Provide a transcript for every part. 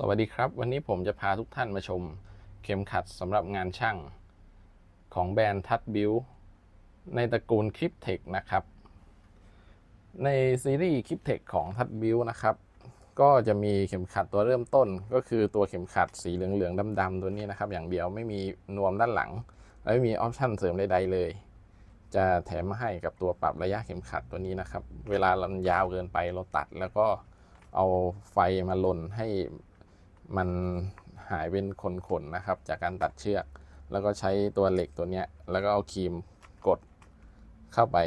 สวัสดีครับ วันนี้ผมจะพาทุกท่านมาชม เข็มขัดสำหรับงานช่าง ของแบรนด์ทัดบิวในตระกูลคลิปเทคนะครับ ในซีรีส์คลิปเทคของทัดบิวนะครับ ก็จะมีเข็มขัดตัวเริ่มต้น ก็คือตัวเข็มขัดสีเหลืองๆดำๆตัวนี้นะครับ อย่างเดียวไม่มีนวมด้านหลัง และไม่มีออปชั่นเสริมใดๆเลย จะแถมมาให้กับตัวปรับระยะเข็มขัดตัวนี้นะครับ เวลาเรายาวเกินไปเราตัดแล้วก็เอาไฟมาลนให้ มันหายเป็นขนๆนะครับ จากการตัดเชือก แล้วก็ใช้ตัวเหล็กตัวเนี้ย แล้วก็เอาครีมกดเข้าไป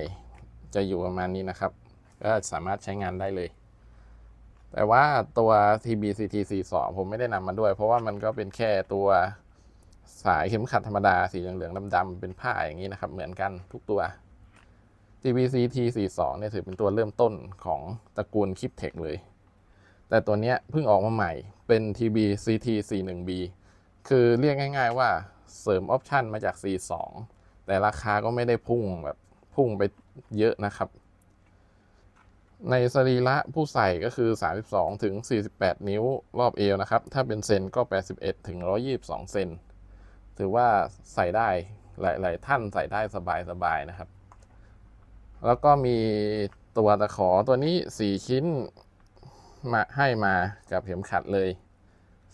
จะอยู่ประมาณนี้นะครับ ก็สามารถใช้งานได้เลย แต่ว่าตัว TBCT 42 ผมไม่ได้นำมาด้วย เพราะว่ามันก็เป็นแค่ตัวสายเข็มขัดธรรมดาสีเหลืองๆดำๆเป็นผ้าอย่างนี้นะครับ เหมือนกันทุกตัว TBCT 42 เนี่ยถือเป็นตัวเริ่มต้นของตระกูลคลิปเทคเลย แต่ตัวเนี้ยเพิ่งออกมาใหม่เป็น TBCT 41B คือเรียกง่ายๆว่าเสริมออปชันมาจาก C2 แต่ราคาก็ไม่ได้พุ่งแบบพุ่งไปเยอะนะครับ ในสรีระผู้ใส่ก็คือ 32 ถึง 48 นิ้วรอบเอวนะครับ ถ้าเป็นเซนก็ 81 ถึง 122 เซนถือว่าใส่ได้หลาย ๆ ท่านใส่ได้สบาย ๆ นะครับ แล้วก็มีตัวตะขอตัวนี้ 4 ชิ้น มาให้มากับเข็มขัดเลย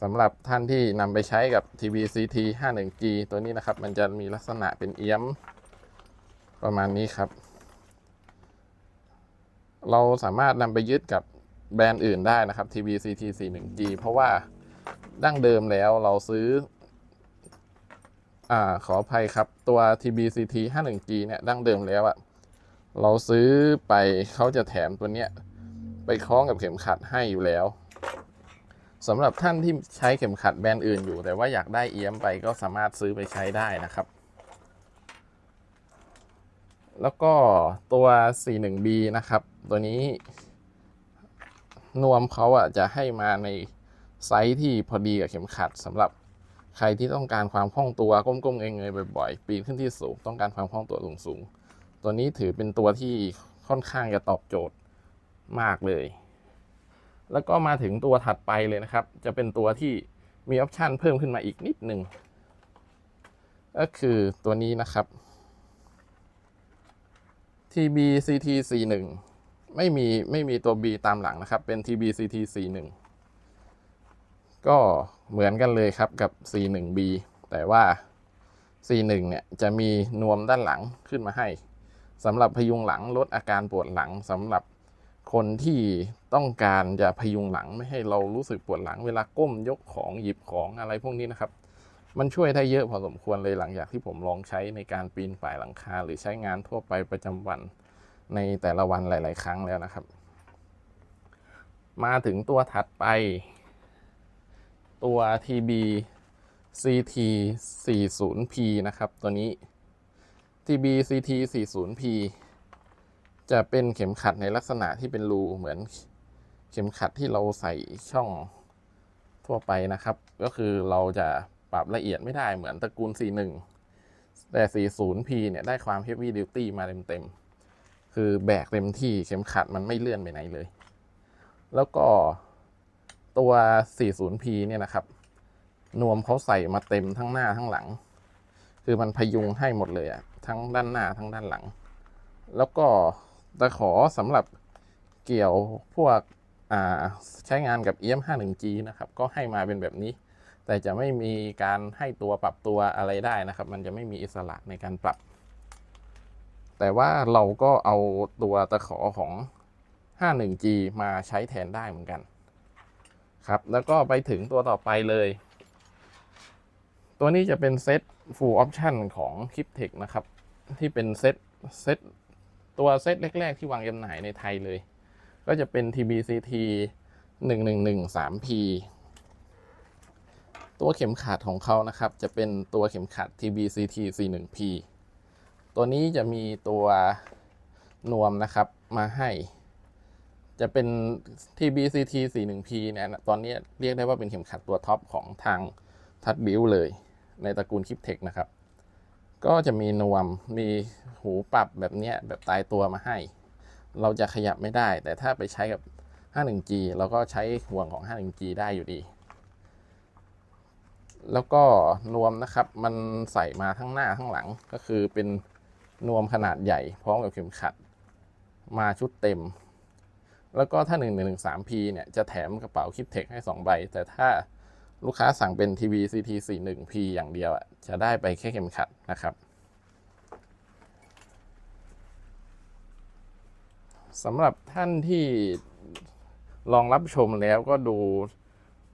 สำหรับท่านที่นำไปใช้กับ TBCT 51G ตัวนี้นะครับ มันจะมีลักษณะเป็นเอี้ยมประมาณนี้ครับ เราสามารถนำไปยึดกับแบรนด์อื่นได้นะครับ TBCT 41G เพราะว่าดั้งเดิมแล้วเราซื้ออ่าขออภัยครับตัว TBCT 51G เนี่ยดั้งเดิมแล้วอะเราซื้อไปเขาจะแถมตัวเนี้ย ไปคล้องกับเข็มขัดให้อยู่แล้วสำหรับท่านที่ใช้เข็มขัดแบรนด์อื่นอยู่ แต่ว่าอยากได้เอียมไปก็สามารถซื้อไปใช้ได้นะครับ แล้วก็ตัว 41B นะครับ ตัวนี้ นวมเขาอะจะให้มาในไซส์ที่พอดีกับเข็มขัดสำหรับใครที่ต้องการความคล่องตัวก้มๆเงยๆบ่อยๆปีนขึ้นที่สูงต้องการความคล่องตัวสูงๆตัวนี้ถือเป็นตัวที่ค่อนข้างจะตอบโจทย์ มากเลย แล้วก็มาถึงตัวถัดไปเลยนะครับ จะเป็นตัวที่มีออปชันเพิ่มขึ้นมาอีกนิดหนึ่งก็คือตัวนี้นะครับ TBCT 41 ไม่มีไม่มีตัว B ตามหลังนะครับ เป็น TBCT 41 ก็เหมือนกันเลยครับกับ 41B แต่ว่า41เนี่ยจะมีนวมด้านหลังขึ้นมาให้สำหรับพยุงหลังลดอาการปวดหลังสำหรับ คนที่ต้องการจะพยุงหลังไม่ให้เรารู้สึกปวดหลังเวลาก้มยกของหยิบของอะไรพวกนี้นะครับ มันช่วยได้เยอะพอสมควรเลยหลังจากที่ผมลองใช้ในการปีนป่ายหลังคา หรือใช้งานทั่วไปประจำวันในแต่ละวันหลาย ๆ ครั้งแล้วนะครับ มาถึงตัวถัดไป ตัว TB CT 40P นะครับ ตัวนี้ TB CT 40P จะเป็นเข็มขัดในลักษณะที่เป็นรูเหมือนเข็มขัดที่เราใส่ช่องทั่วไปนะครับ ก็คือเราจะปรับละเอียดไม่ได้เหมือนตระกูล 41 แต่ 40P เนี่ยได้ความ Heavy Duty มาเต็มๆ คือแบกเต็มที่เข็มขัดมันไม่เลื่อนไปไหนเลย แล้วก็ตัว 40P เนี่ยนะครับ นวมเขาใส่มาเต็มทั้งหน้าทั้งหลัง คือมันพยุงให้หมดเลยอะทั้งด้านหน้าทั้งด้านหลัง แล้วก็ ตะขอสำหรับเกี่ยวพวกใช้งานกับ EM51G นะครับ ก็ให้มาเป็นแบบนี้ แต่จะไม่มีการให้ตัวปรับตัวอะไรได้นะครับ มันจะไม่มีอิสระในการปรับ แต่ว่าเราก็เอาตัวตะขอของ 51G มาใช้แทนได้เหมือนกัน ครับ แล้วก็ไปถึงตัวต่อไปเลย ตัวนี้จะเป็นเซต full option ของ k i p t e c h นะครับ ที่เป็นเซตเซต ตัวเซตแรก ๆ ที่วางจำหน่ายในไทยเลย ก็จะเป็น TBCT 1113P ตัวเข็มขัดของเขานะครับ จะเป็นตัวเข็มขัด TBCT 41P ตัวนี้จะมีตัวนวมนะครับมาให้ จะเป็น TBCT 41P เนี่ยตอนนี้เรียกได้ว่าเป็นเข็มขัดตัวท็อปของทางทัดบิวเลย ในตระกูลคลิปเทคนะครับ ก็จะมีนวมมีหูปรับแบบเนี้ยแบบตายตัวมาให้ เราจะขยับไม่ได้ แต่ถ้าไปใช้กับ 51G เราก็ใช้ห่วงของ 51G ได้อยู่ดี แล้วก็นวมนะครับมันใส่มาทั้งหน้าทั้งหลังก็คือเป็นนวมขนาดใหญ่พร้อมกับเข็มขัด มาชุดเต็ม แล้วก็ถ้า 1 1 1 3 P เนี่ยจะแถมกระเป๋าคิดเทคให้ 2 ใบ แต่ถ้า ลูกค้าสั่งเป็นทีวี CT 4 1 P อย่างเดียวอะจะได้ไปแค่เข็มขัดนะครับสำหรับท่านที่ลองรับชมแล้วก็ดู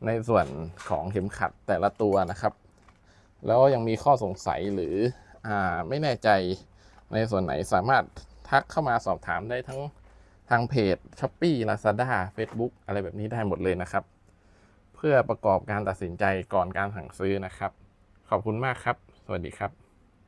ในส่วนของเข็มขัดแต่ละตัวนะครับ แล้วยังมีข้อสงสัยหรืออไม่แน่ใจในส่วนไหนสามารถทักเข้ามาสอบถามได้ทั้งทางเพจ s h อ p e e Lazada Facebook อะไรแบบนี้ได้หมดเลยนะครับ เพื่อประกอบการตัดสินใจก่อนการสั่งซื้อนะครับ ขอบคุณมากครับ สวัสดีครับ